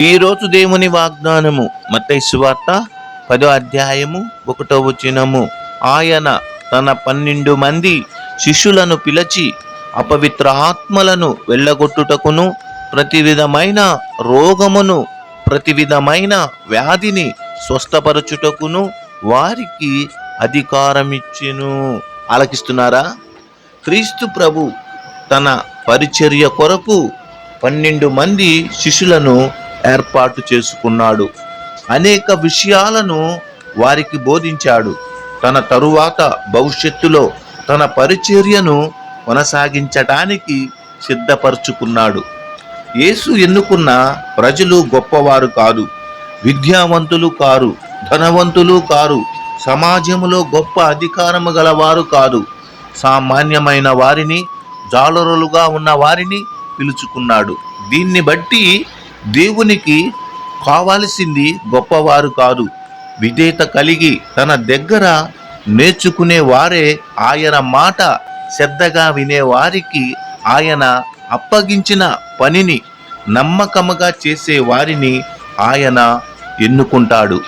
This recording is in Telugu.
ఈరోజు దేవుని వాగ్దానము మత్తయి సువార్త పదో అధ్యాయము ఒకటో వచనము. ఆయన తన పన్నెండు మంది శిష్యులను పిలిచి అపవిత్ర ఆత్మలను వెళ్ళగొట్టుటకును ప్రతి విధమైన రోగమును ప్రతి విధమైన వ్యాధిని స్వస్థపరచుటకును వారికి అధికారమిచ్చెను. ఆలకిస్తున్నారా? క్రీస్తు ప్రభు తన పరిచర్య కొరకు పన్నెండు మంది శిష్యులను ఏర్పాటు చేసుకున్నాడు. అనేక విషయాలను వారికి బోధించాడు. తన తరువాత భవిష్యత్తులో తన పరిచర్యను కొనసాగించటానికి సిద్ధపరుచుకున్నాడు. యేసు ఎన్నుకున్న ప్రజలు గొప్పవారు కాదు విద్యావంతులు కారు ధనవంతులు కారు సమాజంలో గొప్ప అధికారము గలవారు కాదు సామాన్యమైన వారిని జాలరులుగా ఉన్న వారిని పిలుచుకున్నాడు. దీన్ని బట్టి దేవునికి కావాల్సింది గొప్పవారు కాదు. విధేయత కలిగి తన దగ్గర నేర్చుకునే వారే ఆయన మాట శ్రద్ధగా వినేవారికి ఆయన అప్పగించిన పనిని నమ్మకముగా చేసే వారిని ఆయన ఎన్నుకుంటాడు.